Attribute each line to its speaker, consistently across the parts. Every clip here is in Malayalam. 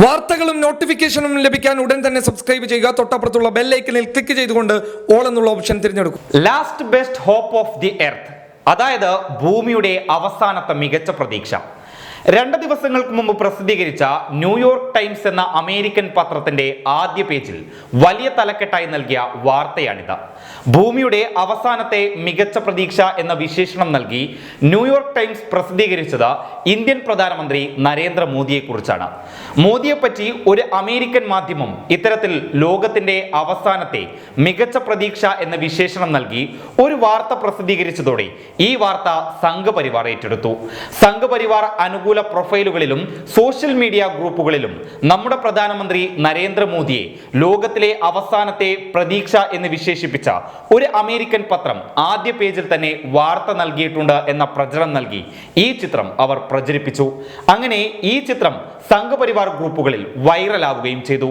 Speaker 1: വാർത്തകളും നോട്ടിഫിക്കേഷനും ലഭിക്കാൻ ഉടൻ തന്നെ സബ്സ്ക്രൈബ് ചെയ്യുക. തൊട്ടപ്പുറത്തുള്ള ബെല്ലൈക്കനിൽ ക്ലിക്ക് ചെയ്തുകൊണ്ട് ഓൾ എന്നുള്ള ഓപ്ഷൻ തിരഞ്ഞെടുക്കും.
Speaker 2: Last best hope of the earth അതായത് ഭൂമിയുടെ അവസാനത്തെ മികച്ച പ്രതീക്ഷ. രണ്ട് ദിവസങ്ങൾക്ക് മുമ്പ് പ്രസിദ്ധീകരിച്ച ന്യൂയോർക്ക് ടൈംസ് എന്ന അമേരിക്കൻ പത്രത്തിന്റെ ആദ്യ പേജിൽ വലിയ തലക്കെട്ടായി നൽകിയ വാർത്തയാണിത്. ഭൂമിയുടെ അവസാനത്തെ മികച്ച പ്രതീക്ഷ എന്ന വിശേഷണം നൽകി ന്യൂയോർക്ക് ടൈംസ് പ്രസിദ്ധീകരിച്ചത് ഇന്ത്യൻ പ്രധാനമന്ത്രി നരേന്ദ്രമോദിയെക്കുറിച്ചാണ് മോദിയെപ്പറ്റി ഒരു അമേരിക്കൻ മാധ്യമം ഇത്തരത്തിൽ ലോകത്തിന്റെ അവസാനത്തെ മികച്ച പ്രതീക്ഷ എന്ന വിശേഷണം നൽകി ഒരു വാർത്ത പ്രസിദ്ധീകരിച്ചതോടെ ഈ വാർത്ത സംഘപരിവാർ ഏറ്റെടുത്തു. സംഘപരിവാർ അനുകൂല പ്രൊഫൈലുകളിലും സോഷ്യൽ മീഡിയ ഗ്രൂപ്പുകളിലും നമ്മുടെ പ്രധാനമന്ത്രി നരേന്ദ്രമോദിയെ ലോകത്തിലെ അവസാനത്തെ പ്രതീക്ഷ എന്ന് വിശേഷിപ്പിച്ച ഒരു അമേരിക്കൻ പത്രം ആദ്യ പേജിൽ തന്നെ വാർത്ത നൽകിയിട്ടുണ്ട് എന്ന പ്രചരണം നൽകി ഈ ചിത്രം അവർ പ്രചരിപ്പിച്ചു. അങ്ങനെ ഈ ചിത്രം സംഘപരിവാർ ഗ്രൂപ്പുകളിൽ വൈറലാവുകയും ചെയ്തു.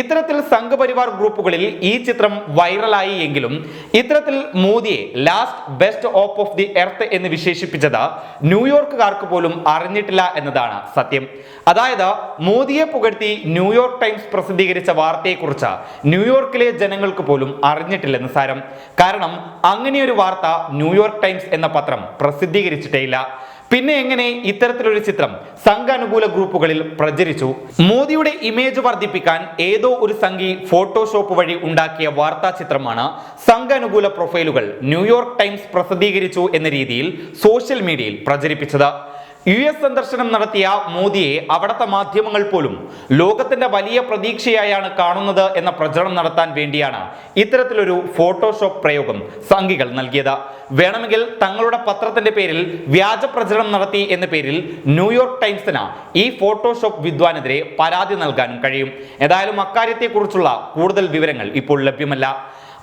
Speaker 2: ഇത്തരത്തിൽ സംഘപരിവാർ ഗ്രൂപ്പുകളിൽ ഈ ചിത്രം വൈറലായി എങ്കിലും ഇത്തരത്തിൽ മോദിയെ last best hope of the earth എന്ന് വിശേഷിപ്പിച്ചത് ന്യൂയോർക്കുകാർക്ക് പോലും അറിഞ്ഞിട്ടില്ല എന്നതാണ് സത്യം. അതായത് മോദിയെ പുകഴ്ത്തി ന്യൂയോർക്ക് ടൈംസ് പ്രസിദ്ധീകരിച്ച വാർത്തയെക്കുറിച്ച് ന്യൂയോർക്കിലെ ജനങ്ങൾക്ക് പോലും അറിഞ്ഞിട്ടില്ലെന്ന് സാരം. കാരണം അങ്ങനെയൊരു വാർത്ത ന്യൂയോർക്ക് ടൈംസ് എന്ന പത്രം പ്രസിദ്ധീകരിച്ചിട്ടേയില്ല. പിന്നെ എങ്ങനെ ഇത്തരത്തിലൊരു ചിത്രം സംഘാനുകൂല ഗ്രൂപ്പുകളിൽ പ്രചരിച്ചു? മോദിയുടെ ഇമേജ് വർദ്ധിപ്പിക്കാൻ ഏതോ ഒരു സംഘി ഫോട്ടോഷോപ്പ് വഴി ഉണ്ടാക്കിയ വാർത്താ ചിത്രമാണ് സംഘാനുകൂല പ്രൊഫൈലുകൾ ന്യൂയോർക്ക് ടൈംസ് പ്രസിദ്ധീകരിച്ചു എന്ന രീതിയിൽ സോഷ്യൽ മീഡിയയിൽ പ്രചരിപ്പിച്ചത്. യു എസ് സന്ദർശനം നടത്തിയ മോദിയെ അവിടുത്തെ മാധ്യമങ്ങൾ പോലും ലോകത്തിന്റെ വലിയ പ്രതീക്ഷയായാണ് കാണുന്നത് എന്ന പ്രചരണം നടത്താൻ വേണ്ടിയാണ് ഇത്തരത്തിലൊരു ഫോട്ടോഷോപ്പ് പ്രയോഗം സംഘികൾ നൽകിയത്. വേണമെങ്കിൽ തങ്ങളുടെ പത്രത്തിന്റെ പേരിൽ വ്യാജ പ്രചരണം നടത്തി എന്ന പേരിൽ ന്യൂയോർക്ക് ടൈംസിന് ഈ ഫോട്ടോഷോപ്പ് വിദ്വാനെതിരെ പരാതി നൽകാനും കഴിയും. ഏതായാലും അക്കാര്യത്തെക്കുറിച്ചുള്ള കൂടുതൽ വിവരങ്ങൾ ഇപ്പോൾ ലഭ്യമല്ല.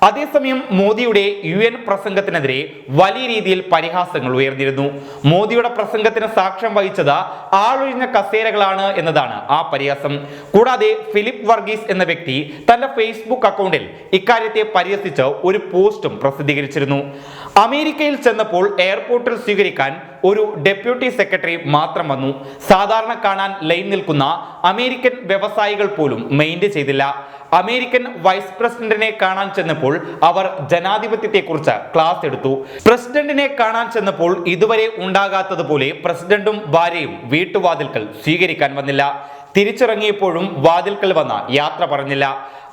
Speaker 2: അതേസമയം മോദിയുടെ യു എൻ പ്രസംഗത്തിനെതിരെ വലിയ രീതിയിൽ പരിഹാസങ്ങൾ ഉയർന്നിരുന്നു. മോദിയുടെ പ്രസംഗത്തിന് സാക്ഷ്യം വഹിച്ചത് ആളൊഴിഞ്ഞ കസേരകളാണ് എന്നതാണ് ആ പരിഹാസം. കൂടാതെ ഫിലിപ്പ് വർഗീസ് എന്ന വ്യക്തി തന്റെ ഫേസ്ബുക്ക് അക്കൗണ്ടിൽ ഇക്കാര്യത്തെ പരിഹസിച്ച് ഒരു പോസ്റ്റും പ്രസിദ്ധീകരിച്ചിരുന്നു. അമേരിക്കയിൽ ചെന്നപ്പോൾ എയർപോർട്ടിൽ സ്വീകരിക്കാൻ ഒരു ഡെപ്യൂട്ടി സെക്രട്ടറി മാത്രം വന്നു. സാധാരണ കാണാൻ ലൈൻ നിൽക്കുന്ന അമേരിക്കൻ വ്യവസായികൾ പോലും മെയിന്റ് ചെയ്തില്ല. അമേരിക്കൻ വൈസ് പ്രസിഡന്റിനെ കാണാൻ ചെന്നപ്പോൾ അവർ ജനാധിപത്യത്തെക്കുറിച്ച് ക്ലാസ് എടുത്തു. പ്രസിഡന്റിനെ കാണാൻ ചെന്നപ്പോൾ ഇതുവരെ ഉണ്ടാകാത്തതുപോലെ പ്രസിഡന്റും ഭാര്യയും വീട്ടുവാതിൽക്കൽ സ്വീകരിക്കാൻ വന്നില്ല. തിരിച്ചിറങ്ങിയപ്പോഴും വാതിൽക്കൽ വന്ന. യാത്ര പറഞ്ഞില്ല.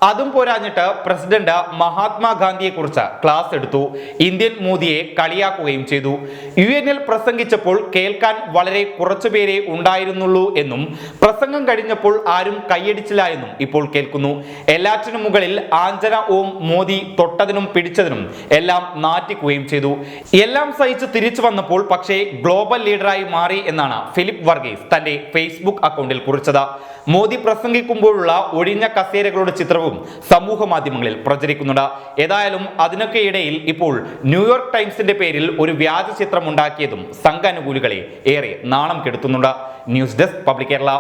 Speaker 2: അതും പോരാഞ്ഞിട്ട് പ്രസിഡന്റ് മഹാത്മാഗാന്ധിയെ കുറിച്ച് ക്ലാസ് എടുത്തു. ഇന്ത്യൻ മോദിയെ കളിയാക്കുകയും ചെയ്തു. യു എനിൽ പ്രസംഗിച്ചപ്പോൾ കേൾക്കാൻ വളരെ കുറച്ചുപേരെ ഉണ്ടായിരുന്നുള്ളൂ എന്നും പ്രസംഗം കഴിഞ്ഞപ്പോൾ ആരും കൈയടിച്ചില്ല എന്നും ഇപ്പോൾ കേൾക്കുന്നു. എല്ലാറ്റിനും മുകളിൽ ആഞ്ജന ഓം മോദി തൊട്ടതിനും പിടിച്ചതിനും എല്ലാം നാറ്റിക്കുകയും ചെയ്തു. എല്ലാം സഹിച്ച് തിരിച്ചു വന്നപ്പോൾ പക്ഷേ ഗ്ലോബൽ ലീഡറായി മാറി എന്നാണ് ഫിലിപ്പ് വർഗീസ് തന്റെ ഫേസ്ബുക്ക് അക്കൗണ്ടിൽ കുറിച്ചത്. മോദി പ്രസംഗിക്കുമ്പോഴുള്ള ഒഴിഞ്ഞ കസേരകളുടെ ചിത്രവും സമൂഹ മാധ്യമങ്ങളിൽ പ്രചരിക്കുന്നുണ്ട്. ഏതായാലും അതിനൊക്കെ ഇടയിൽ ഇപ്പോൾ ന്യൂയോർക്ക് ടൈംസിന്റെ പേരിൽ ഒരു വ്യാജ ചിത്രം ഉണ്ടാക്കിയതും സംഘാനുകൂലികളെ ഏറെ നാണം കെടുത്തുന്നുണ്ട്. News desk public Kerala.